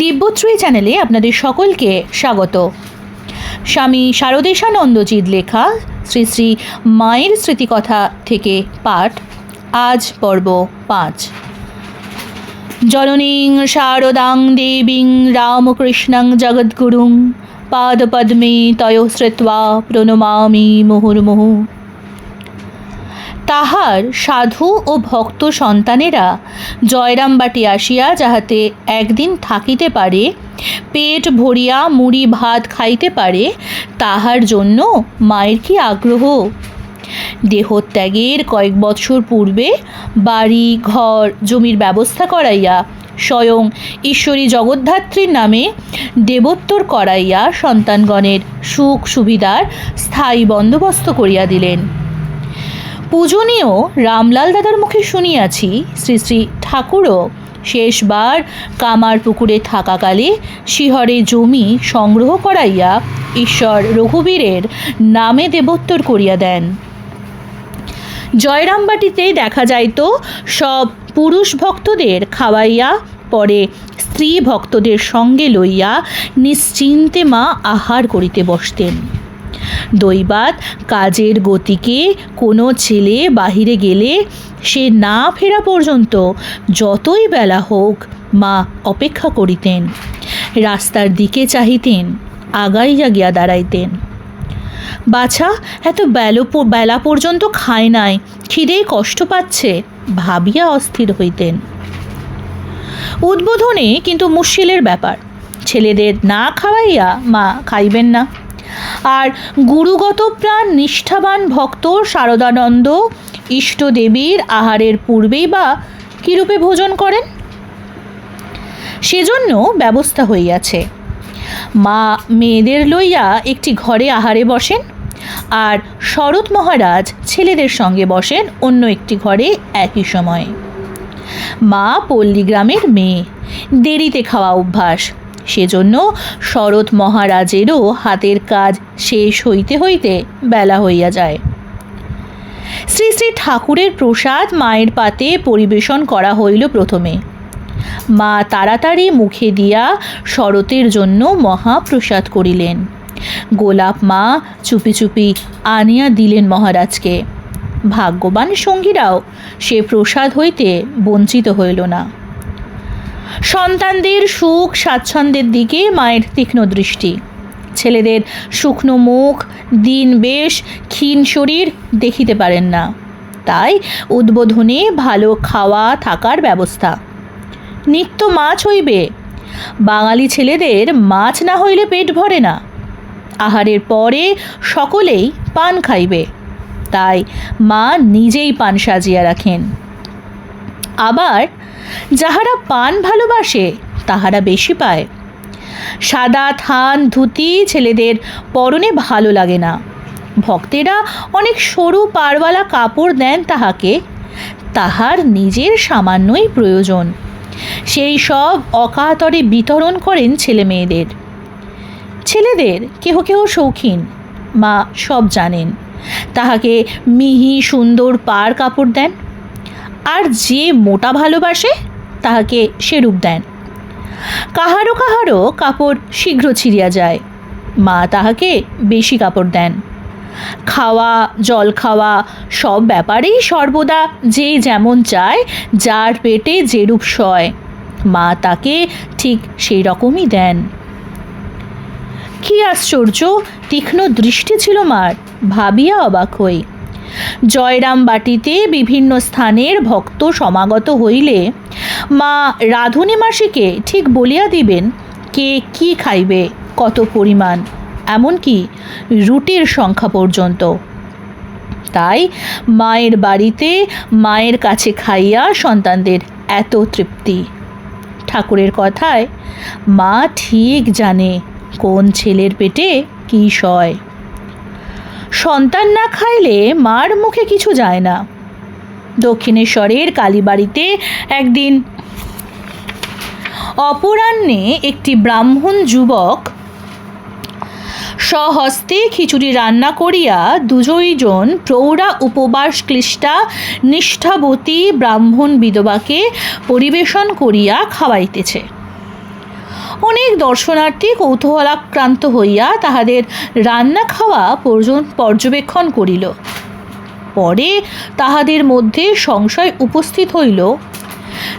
দিব্যত্রয়ী চ্যানেলে আপনাদের সকলকে স্বাগত। স্বামী শারদেশানন্দজির লেখা শ্রী শ্রী মায়ের স্মৃতিকথা থেকে পাঠ, আজ পর্ব পাঁচ। জননীং শারদাং দেবীং রামকৃষ্ণং জগদ্গুরুং, পাদপদ্মে তয় শ্রুত্বা প্রণমামি মুহুর্মুহু। তাহার সাধু ও ভক্ত সন্তানেরা জয়রামবাটি আসিয়া যাহাতে একদিন থাকিতে পারে, পেট ভরিয়া মুড়ি ভাত খাইতে পারে, তাহার জন্য মায়ের কি আগ্রহ? দেহত্যাগের কয়েক বৎসর পূর্বে বাড়ি, ঘর, জমির ব্যবস্থা করাইয়া স্বয়ং ঈশ্বরী জগদ্ধাত্রীর নামে দেবোত্তর করাইয়া সন্তানগণের সুখ সুবিধার স্থায়ী বন্দোবস্ত করিয়া দিলেন। পূজনীয় রামলাল দাদার মুখে শুনিয়াছি, শ্রী শ্রী ঠাকুরও শেষবার কামার পুকুরে থাকাকালে শিহরে জমি সংগ্রহ করাইয়া ঈশ্বর রঘুবীরের নামে দেবোত্তর করিয়া দেন। জয়রামবাটিতে দেখা যাইত, সব পুরুষ ভক্তদের খাওয়াইয়া পরে স্ত্রী ভক্তদের সঙ্গে লইয়া নিশ্চিন্তে মা আহার করিতে বসতেন। দৈবাত কাজের গতিকে কোনো ছেলে বাহিরে গেলে সে না ফেরা পর্যন্ত যতই বেলা হোক মা অপেক্ষা করিতেন, রাস্তার দিকে চাহিতেন আগাইয়া গিয়া দাঁড়াইতেন। বাছা, এত বেলো বেলা পর্যন্ত খায় নাই খিদে কষ্ট পাচ্ছে, ভাবিয়া অস্থির হইতেন। উদ্বোধনে কিন্তু মুশকিলের ব্যাপার, ছেলেদের না খাওয়াইয়া মা খাইবেন না। আর গুরুগত প্রাণ নিষ্ঠাবান ভক্ত শারদানন্দ ইষ্টদেবীর আহারের পূর্বেই বা কীরূপে ভোজন করেন? সেজন্য ব্যবস্থা হইয়াছে। মা মেয়েদের লইয়া একটি ঘরে আহারে বসেন আর শরৎ মহারাজ ছেলেদের সঙ্গে বসেন অন্য একটি ঘরে একই সময়ে। মা পল্লীগ্রামের মেয়ে, দেরিতে খাওয়া অভ্যাস সেজন্য শরৎ মহারাজেরও হাতের কাজ শেষ হইতে হইতে বেলা হইয়া যায়। শ্রী শ্রী ঠাকুরের প্রসাদ মায়ের পাতে পরিবেশন করা হইল প্রথমে। মা তাড়াতাড়ি মুখে দিয়া শরতের জন্য মহাপ্রসাদ করিলেন। গোলাপ মা চুপি চুপি আনিয়া দিলেন মহারাজকে। ভাগ্যবান সঙ্গীরাও সে প্রসাদ হইতে বঞ্চিত হইল না। সন্তানদের সুখ স্বাচ্ছন্দ্যের দিকে মায়ের তীক্ষ্ণ দৃষ্টি। ছেলেদের শুকনো মুখ, দিন বেশ, ক্ষীণ শরীর দেখিতে পারেন না। তাই উদ্বোধনে ভালো খাওয়া থাকার ব্যবস্থা। নিত্য মাছ হইবে। বাঙালি ছেলেদের মাছ না হইলে পেট ভরে না। আহারের পরে সকলেই পান খাইবে। তাই মা নিজেই পান সাজিয়া রাখেন। আবার যাহারা পান ভালোবাসে, তাহারা বেশি পায়। সাদা থান ধুতি ছেলেদের পরনে ভালো লাগে না। ভক্তেরা অনেক সরু পারওয়ালা কাপড় দেন তাহাকে, তাহার নিজের সামান্যই প্রয়োজন। সেই সব অকাতরে বিতরণ করেন ছেলে মেয়েদের ছেলেদের কেহ কেহ শৌখিন, মা সব জানেন। তাহাকে মিহি সুন্দর পার কাপড় দেন। আর যে মোটা ভালোবাসে, তাহাকে সেরূপ দেন। কাহারও কাহারও কাপড় শীঘ্র ছিঁড়িয়া যায়, মা তাহাকে বেশি কাপড় দেন। খাওয়া, জল খাওয়া, সব ব্যাপারেই সর্বদা যে যেমন চায়, যার পেটে যেরূপ সয়, মা তাকে ঠিক সেই রকমই দেন। কি আশ্চর্য, তীক্ষ্ণ দৃষ্টি ছিল মার, ভাবিয়া অবাক হই। জয়রাম বাটিতে বিভিন্ন স্থানের ভক্ত সমাগত হইলে, মা রাধুনী মাসিকে ঠিক বলিয়া দিবেন, কে কি খাইবে, কত পরিমাণ, এমনকি রুটির সংখ্যা পর্যন্ত। তাই মায়ের বাড়িতে মায়ের কাছে খাইয়া সন্তানদের এত তৃপ্তি। ঠাকুরের কথায়, মা ঠিক জানে কোন ছেলের পেটে কী সয়। সন্তান না খাইলে মার মুখে কিছু যায় না। দক্ষিণেশ্বরের কালীবাড়িতে একদিন অপরাহ্নে একটি ব্রাহ্মণ যুবক স্বহস্তে খিচুড়ি রান্না করিয়া দুজইজন প্রৌঢ়া উপবাস ক্লিষ্টা নিষ্ঠাবতী ব্রাহ্মণ বিধবাকে পরিবেশন করিয়া খাওয়াইতেছে। অনেক দর্শনার্থী কৌতূহলাক্রান্ত হইয়া তাহাদের রান্না খাওয়া পর্যন্ত পর্যবেক্ষণ করিল। পরে তাহাদের মধ্যে সংশয় উপস্থিত হইল,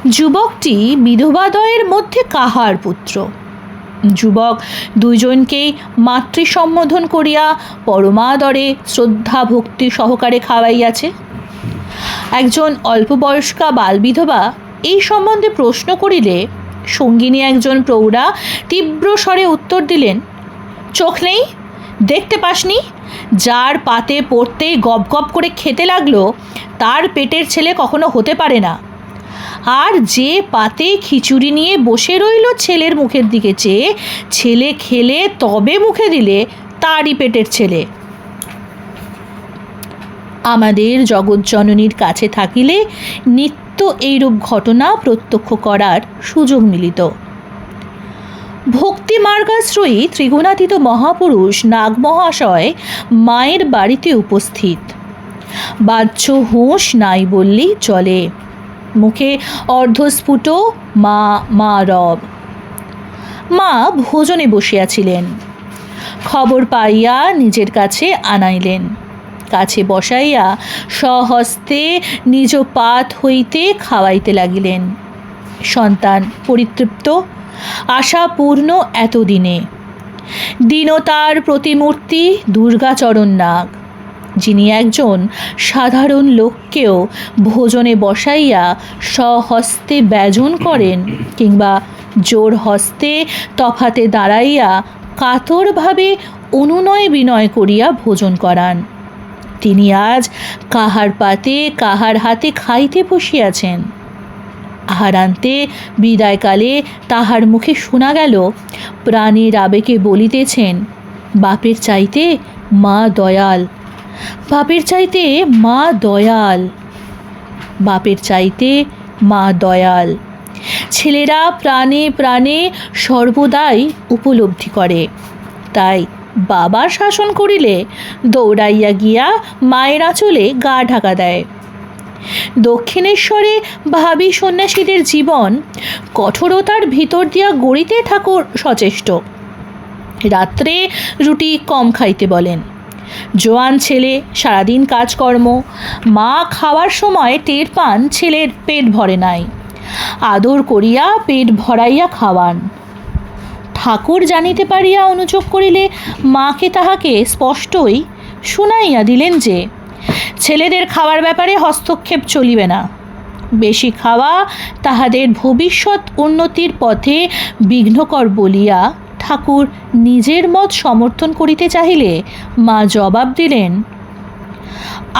যুবকটি বিধবাদয়ের মধ্যে কাহার পুত্র? যুবক দুইজনকেই মাতৃ সম্বোধন করিয়া পরমাদরে শ্রদ্ধা ভক্তি সহকারে খাওয়াইয়াছে। একজন অল্পবয়স্কা বালবিধবা এই সম্বন্ধে প্রশ্ন করিলে সঙ্গিনী একজন প্রৌঢ়া তীব্র স্বরে উত্তর দিলেন, চোখ নেই, দেখতে পাসনি? যার পাতে পড়তেই গপ গপ করে খেতে লাগল, তার পেটের ছেলে কখনো হতে পারে না। আর যে পাতে খিচুড়ি নিয়ে বসে রইল ছেলের মুখের দিকে চেয়ে, ছেলে খেলে তবে মুখে দিলে তারই পেটের ছেলে। আমাদের জগৎজননীর কাছে থাকিলে নিত্য এইরূপ ঘটনা প্রত্যক্ষ করার সুযোগ মিলিত। ভক্তি মার্গাশ্রয়ী ত্রিগুণাতীত মহাপুরুষ নাগমহাশয় মায়ের বাড়িতে উপস্থিত। বাহ্য হুঁশ নাই বললেই চলে। মুখে অর্ধস্ফুট মা মা রব। মা ভোজনে বসিয়াছিলেন। খবর পাইয়া নিজের কাছে আনাইলেন। কাছে বসাইয়া স্বহস্তে নিজ পাত হইতে খাওয়াইতে লাগিলেন। সন্তান পরিতৃপ্ত আশাপূর্ণ এতদিনে। দীনতার প্রতিমূর্তি দুর্গাচরণ নাগ, যিনি একজন সাধারণ লোককেও ভোজনে বসাইয়া স্বহস্তে ব্যজন করেন কিংবা জোর হস্তে তফাতে দাঁড়াইয়া কাতরভাবে অনুনয় বিনয় করিয়া ভোজন করান। তিনি আজ কাহার পাতে, কাহার হাতে খাইতে বসিয়াছেন। আহারান্তে বিদায়কালে তাহার মুখে শোনা গেল, প্রাণীর আবেগে বলিতেছেন, বাপের চাইতে মা দয়াল, বাপের চাইতে মা দয়াল, বাপের চাইতে মা দয়াল। ছেলেরা প্রাণে প্রাণে সর্বদাই উপলব্ধি করে। তাই বাবার শাসন করিলে দৌড়াইয়া গিয়া মায়ের আঁচলে গা ঢাকা দেয়। দক্ষিণেশ্বরে ভাবি সন্ন্যাসীদের জীবন কঠোরতার ভিতর দিয়া গড়িতে ঠাকুর সচেষ্ট। রাত্রে রুটি কম খাইতে বলেন। জোয়ান ছেলে, সারাদিন কাজকর্ম, মা খাওয়ার সময় টের পান ছেলের পেট ভরে নাই। আদর করিয়া পেট ভরাইয়া খাওয়ান। ঠাকুর জানিতে পারিয়া অনুযোগ করিলে মাকে তাহাকে স্পষ্টই শুনাইয়া দিলেন যে, ছেলেদের খাওয়ার ব্যাপারে হস্তক্ষেপ চলিবে না। বেশি খাওয়া তাহাদের ভবিষ্যৎ উন্নতির পথে বিঘ্নকর বলিয়া ঠাকুর নিজের মত সমর্থন করিতে চাহিলে মা জবাব দিলেন,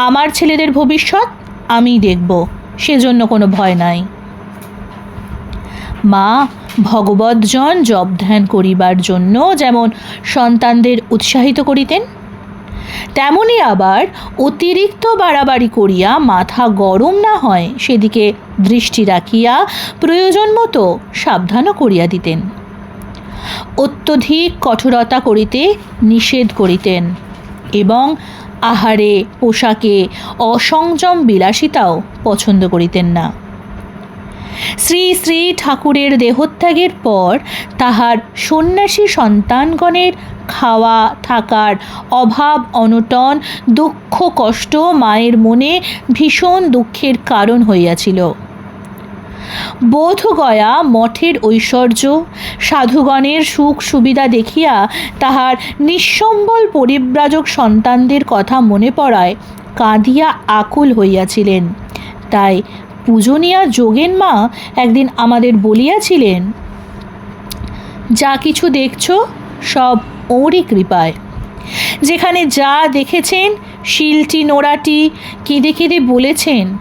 আমার ছেলেদের ভবিষ্যৎ আমি দেখব, সেজন্য কোনো ভয় নাই। মা ভগবৎজন জপ ধ্যান করিবার জন্য যেমন সন্তানদের উৎসাহিত করিতেন, তেমনি আবার অতিরিক্ত বাড়াবাড়ি করিয়া মাথা গরম না হয় সেদিকে দৃষ্টি রাখিয়া প্রয়োজন মতো সাবধানও করিয়া দিতেন। অত্যধিক কঠোরতা করিতে নিষেধ করিতেন এবং আহারে পোশাকে অসংযম বিলাসিতাও পছন্দ করিতেন না। শ্রী শ্রী ঠাকুরের দেহত্যাগের পর তাহার সন্ন্যাসী সন্তানগণের খাওয়া থাকার অভাব, অনটন, দুঃখ, কষ্ট মায়ের মনে ভীষণ দুঃখের কারণ হইয়াছিল। বোধগয়া মঠের ঐশ্বর্য, সাধুগণের সুখ সুবিধা দেখিয়া তাহার নিঃসম্বল পরিব্রাজক সন্তানদের কথা মনে পড়ায় কাঁদিয়া আকুল হইয়াছিলেন। তাই পূজনীয়া যোগেন মা একদিন আমাদের বলিয়াছিলেন, যা কিছু দেখছ, সব ওরই কৃপায়। যেখানে যা দেখেছেন, শিলটি, নোড়াটি, কেঁদে কেঁদে বলেছেন,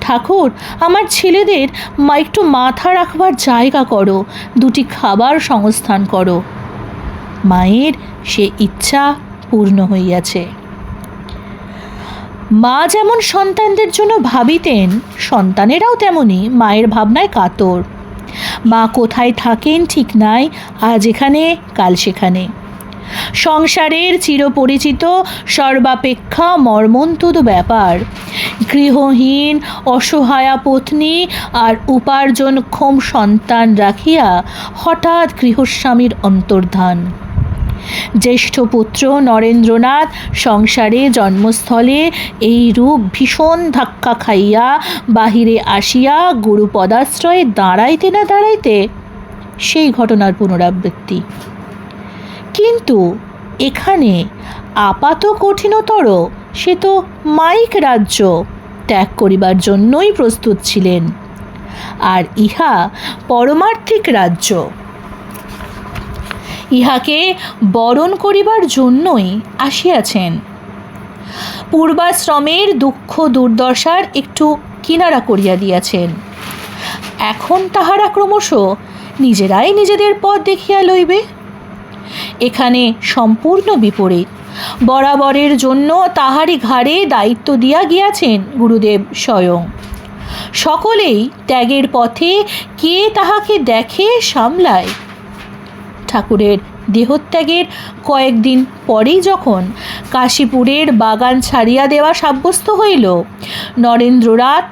ঠাকুর, আমার ছেলেদের মা একটু মাথা রাখবার জায়গা করো, দুটি খাবার সংস্থান করো। মায়ের সে ইচ্ছা পূর্ণ হইয়াছে। মা যেমন সন্তানদের জন্য ভাবিতেন, সন্তানেরাও তেমনি মায়ের ভাবনায় কাতর। মা কোথায় থাকেন ঠিক নাই, আজ এখানে, কাল সেখানে। সংসারের চিরপরিচিত, সর্বাপেক্ষা মর্মন্তুদ ব্যাপার। গৃহহীন, অসহায়া পত্নী আর উপার্জনক্ষম সন্তান রাখিয়া হঠাৎ গৃহস্বামীর অন্তর্ধান। জ্যেষ্ঠ পুত্র নরেন্দ্রনাথ সংসারে, জন্মস্থলে এই রূপ ভীষণ ধাক্কা খাইয়া বাহিরে আসিয়া গুরু পদাশ্রয়ে দাঁড়াইতে না দাঁড়াইতে সেই ঘটনার পুনরাবৃত্তি। কিন্তু এখানে আপাত কঠিনতর, সে তো মাইক রাজ্য ত্যাগ করিবার জন্যই প্রস্তুত ছিলেন। আর ইহা পরমার্থিক রাজ্য। ইহাকে বরণ করিবার জন্যই আসিয়াছেন। পূর্বাশ্রমের দুঃখ দুর্দশার একটু কিনারা করিয়া দিয়াছেন। এখন তাহারা ক্রমশ নিজেরাই নিজেদের পথ দেখিয়া লইবে। এখানে সম্পূর্ণ বিপরীত। বরাবরের জন্য তাহারই ঘাড়ে দায়িত্ব দিয়া গিয়াছেন গুরুদেব স্বয়ং। সকলেই ত্যাগের পথে কে তাহাকে দেখে সামলায় ঠাকুরের দেহত্যাগের কয়েকদিন পরেই যখন কাশীপুরের বাগান ছাড়িয়া দেওয়া সাব্যস্ত হইল, নরেন্দ্রনাথ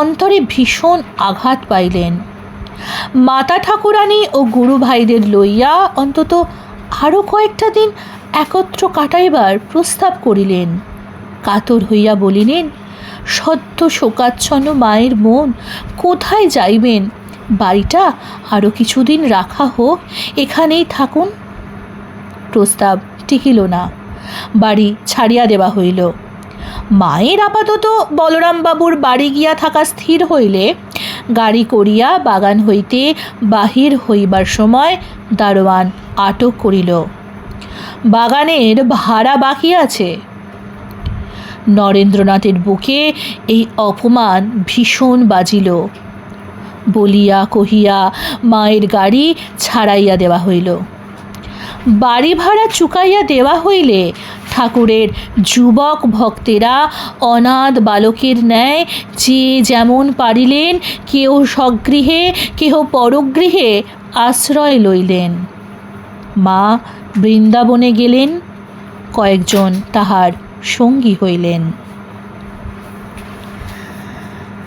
অন্তরে ভীষণ আঘাত পাইলেন। মাতা ঠাকুরানী ও গুরু ভাইদের লইয়া অন্তত আরও কয়েকটা দিন একত্র কাটাইবার প্রস্তাব করিলেন। কাতর হইয়া বলিলেন, সদ্য শোকাচ্ছন্ন মায়ের মন কোথায় যাইবেন? বাড়িটা আরও কিছুদিন রাখা হোক, এখানেই থাকুন। প্রস্তাব টিকিল না। বাড়ি ছাড়িয়া দেওয়া হইল। মায়ের আপাতত বলরামবাবুর বাড়ি গিয়া থাকা স্থির হইলে গাড়ি করিয়া বাগান হইতে বাহির হইবার সময় দারোয়ান আটক করিল। বাগানের ভাড়া বাকি আছে। নরেন্দ্রনাথের বুকে এই অপমান ভীষণ বাজিল। বলিয়া কহিয়া মায়ের গাড়ি ছাড়াইয়া দেওয়া হইল। বাড়ি ভাড়া চুকাইয়া দেওয়া হইলে ঠাকুরের যুবক ভক্তেরা অনাথ বালকের ন্যায় যে যেমন পারিলেন কেউ স্বগৃহে, কেহ পরগৃহে আশ্রয় লইলেন। মা বৃন্দাবনে গেলেন, কয়েকজন তাহার সঙ্গী হইলেন।